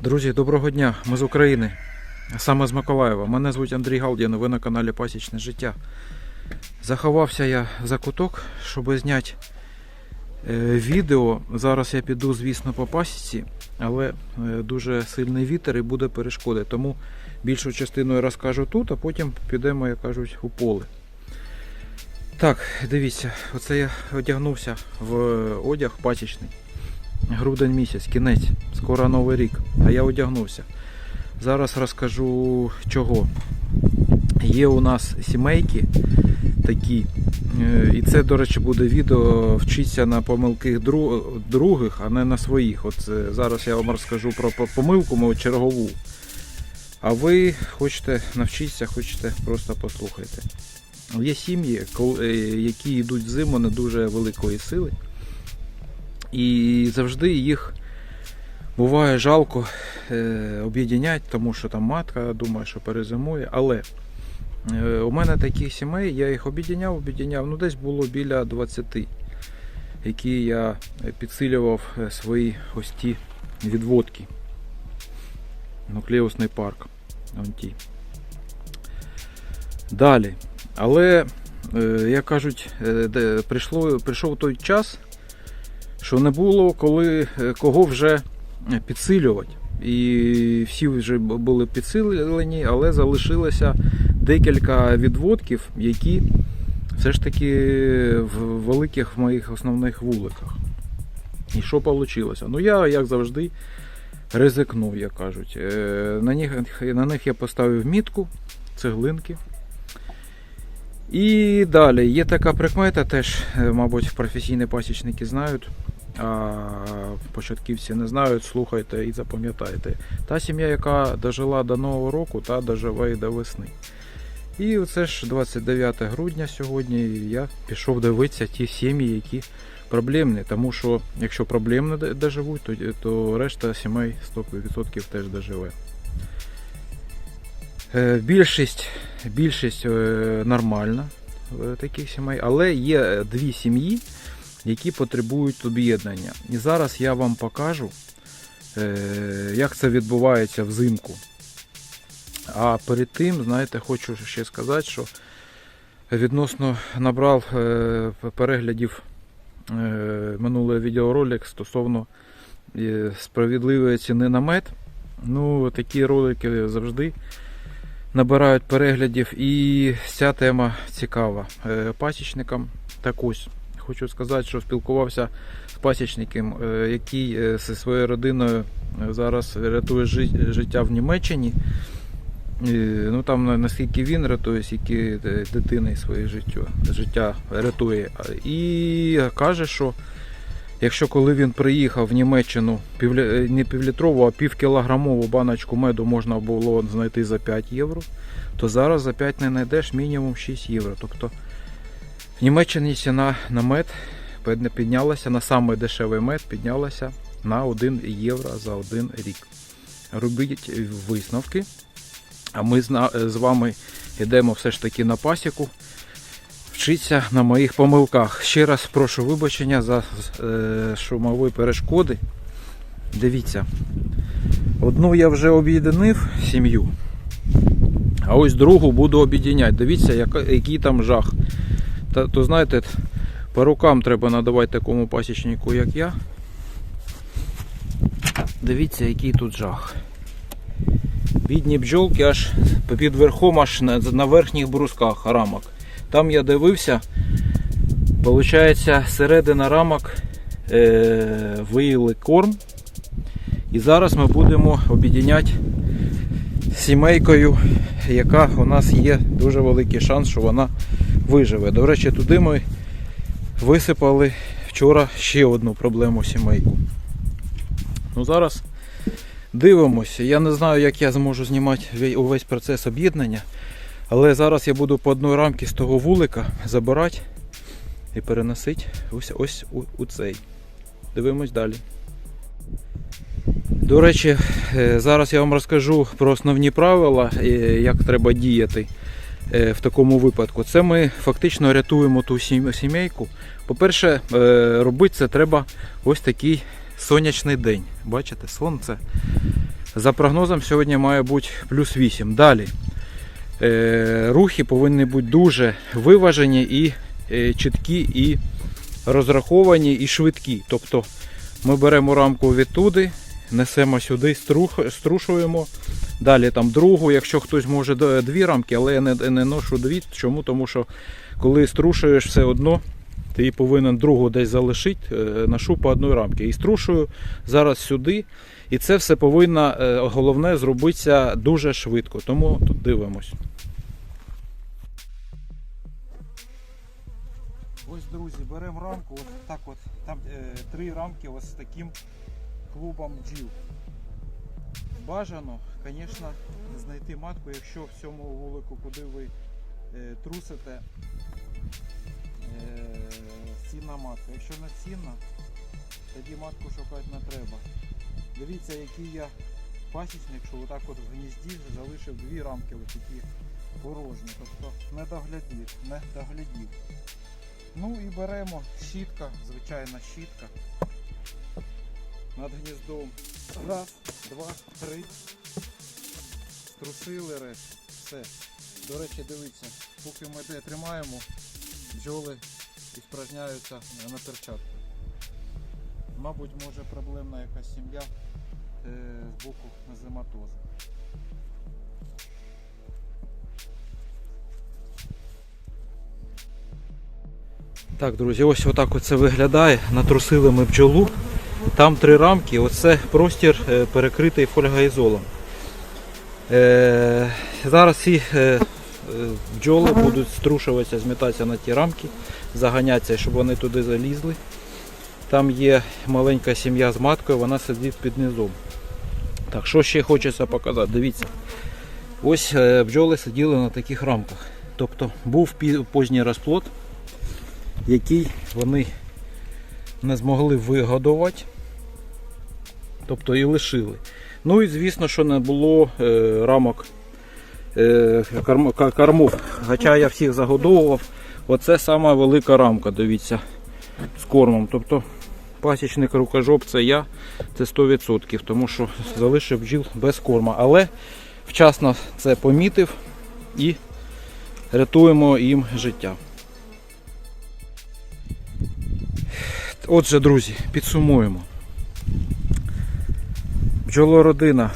Друзі, доброго дня! Ми з України, саме з Миколаєва. Мене звуть Андрій Галдін, ви на каналі Пасічне життя. Заховався я за куток, щоб зняти е, відео. Зараз я піду, звісно, по пасіці, але е, дуже сильний вітер і буде перешкоди. Тому більшу частину я розкажу тут, а потім підемо, як кажуть, у поле. Так, дивіться, оце я одягнувся в одяг пасічний. Грудень місяць, кінець, скоро новий рік, а я одягнувся. Зараз розкажу чого. Є у нас сімейки такі, е, і це, до речі, буде відео вчиться на помилки других, а не на своїх. От е, зараз я вам розкажу про помилку мою чергову. А ви хочете навчитися, хочете просто послухайте. Є сім'ї, е, які йдуть в зиму не дуже великої сили. І завжди їх буває жалко е, об'єднять, тому що там матка думає, що перезимує. Але е, у мене таких сімей, я їх об'єдняв, об'єдняв, ну десь було біля 20, які я підсилював е, свої ось відводки. Нуклеусний парк. Вон. Далі. Але, як кажуть, прийшло, прийшов той час, що не було коли е, кого вже підсилювати. І всі вже були підсилені, але залишилося декілька відводків, які все ж таки в великих моїх основних вуликах. І що вийшло? Ну я, як завжди, ризикнув, як кажуть. Е, На них, на них я поставив мітку, цеглинки. І далі є така прикмета, теж, е, мабуть, професійні пасічники знають, початківці не знають, слухайте і запам'ятайте. Та сім'я, яка дожила до Нового року, та доживе і до весни. І це ж 29 грудня сьогодні, я пішов дивитися ті сім'ї, які проблемні. Тому що якщо проблемні доживуть, то, то решта сімей 100% теж доживе. Е, Більшість, більшість е, нормальна е, таких сімей, але є дві сім'ї, які потребують об'єднання. І зараз я вам покажу, е, як це відбувається взимку. А перед тим, знаєте, хочу ще сказати, що відносно набрав е, переглядів е, минулий відеоролик стосовно справедливої ціни на мед. Ну, такі ролики завжди набирають переглядів, і ця тема цікава пасічникам. Так ось хочу сказати, що спілкувався з пасічником, е, який е, зі своєю родиною е, зараз рятує життя в Німеччині. Ну там наскільки він рятує, скільки дитини своє життя, життя рятує. І каже, що якщо коли він приїхав в Німеччину не півлітрову, а півкілограмову баночку меду можна було знайти за 5 євро, то зараз за 5 не знайдеш мінімум 6 євро. Тобто в Німеччині ціна на мед піднялася на самий дешевий мед піднялася на 1 євро за один рік. Робіть висновки. А ми з вами йдемо все ж таки на пасіку. Вчиться на моїх помилках. Ще раз прошу вибачення за е, шумові перешкоди. Дивіться, одну я вже об'єднив сім'ю, а ось другу буду об'єдняти. Дивіться, який там жах. Та, то знаєте, по рукам треба надавати такому пасічнику, як я. Дивіться, який тут жах. Бідні бджолки аж під верхом, аж на, на верхніх брусках рамок. Там я дивився, виходить, середина рамок е, виїли корм. І зараз ми будемо об'єдняти сімейкою, яка у нас є дуже великий шанс, що вона виживе. До речі, туди ми висипали вчора ще одну проблему сімейку. Ну зараз дивимося. Я не знаю, як я зможу знімати увесь процес об'єднання. Але зараз я буду по одній рамці з того вулика забирати і переносити ось, ось у, у цей. Дивимось далі. До речі, е, зараз я вам розкажу про основні правила, е, як треба діяти е, в такому випадку. Це ми фактично рятуємо ту сімейку. По-перше, робити це треба ось такий сонячний день. Бачите, сонце За прогнозом, сьогодні має бути плюс 8. Далі. Рухи повинні бути дуже виважені і чіткі, і розраховані, і швидкі. Тобто ми беремо рамку відтуди, несемо сюди, струх, струшуємо. Далі там другу, якщо хтось може дві рамки, але я не, не ношу дві. Чому? Тому що коли струшуєш все одно, ти повинен другу десь залишити, е, ношу по одній рамці. І струшую зараз сюди. І це все повинно е, головне зробитися дуже швидко. Тому тут дивимось. Ось, друзі, беремо рамку, ось так от, там е, три рамки ось з таким клубом бджіл. Бажано, звісно, знайти матку, якщо в цьому вулику, куди ви е, трусите, е, цінна матка. Якщо не цінна, тоді матку шукати не треба. Дивіться, який я пасічник, що отак от в гнізді залишив дві рамки ось такі порожні. Тобто не доглядів, не доглядів. Ну і беремо щітка, звичайна щітка. Над гніздом. Раз, два, три. Струсили решт. Все. До речі, дивіться, поки ми де тримаємо, бджоли і спражняються на перчатку. Мабуть, може проблемна якась сім'я е, з боку назематозу. Так, друзі, ось отак це виглядає. Натрусили ми бджолу. Там три рамки. Оце простір е, перекритий фольгаізолом. Е, зараз ці е, бджоли будуть струшуватися, змітатися на ті рамки, заганятися, щоб вони туди залізли. Там є маленька сім'я з маткою, вона сидить під низом. Так, що ще хочеться показати? Дивіться. Ось бджоли сиділи на таких рамках. Тобто був поздній розплод, який вони не змогли вигодувати, тобто і лишили. Ну і звісно, що не було е, рамок е, карм- кормов. Хоча я всіх загодовував. Оце сама велика рамка, дивіться, з кормом. Тобто пасічник рукожоп це я, це 100%, тому що залишив бджіл без корма. Але вчасно це помітив і рятуємо їм життя. Отже, друзі, підсумуємо. Бджолородина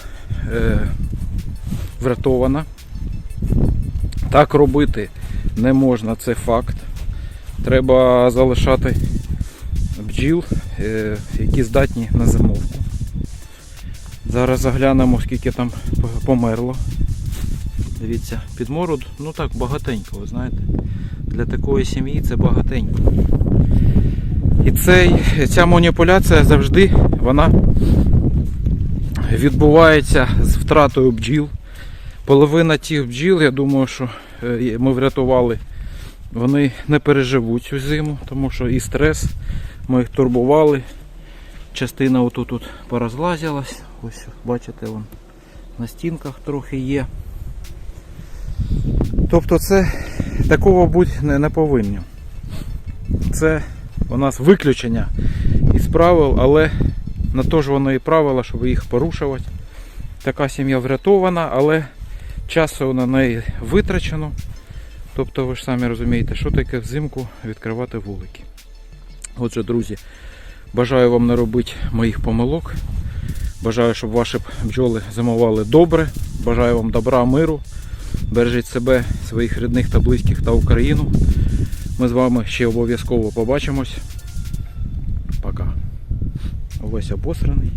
е, врятована. Так робити не можна, це факт. Треба залишати бджіл, е, які здатні на зимовку. Зараз заглянемо, скільки там померло. Дивіться, підмород, ну так, багатенько, ви знаєте. Для такої сім'ї це багатенько. І цей, ця маніпуляція завжди вона відбувається з втратою бджіл. Половина тих бджіл, я думаю, що е, ми врятували, вони не переживуть цю зиму, тому що і стрес, ми їх турбували. Частина отут тут порозлазилась. Ось бачите, вон на стінках трохи є. Тобто це такого бути не, не повинно. Це у нас виключення із правил, але на то ж воно і правила, щоб їх порушувати. Така сім'я врятована, але часу на неї витрачено. Тобто ви ж самі розумієте, що таке взимку відкривати вулики. Отже, друзі, бажаю вам не робити моїх помилок. Бажаю, щоб ваші бджоли зимували добре. Бажаю вам добра, миру. Бережіть себе, своїх рідних та близьких та Україну. Ми з вами ще обов'язково побачимось. Увесь обосраний.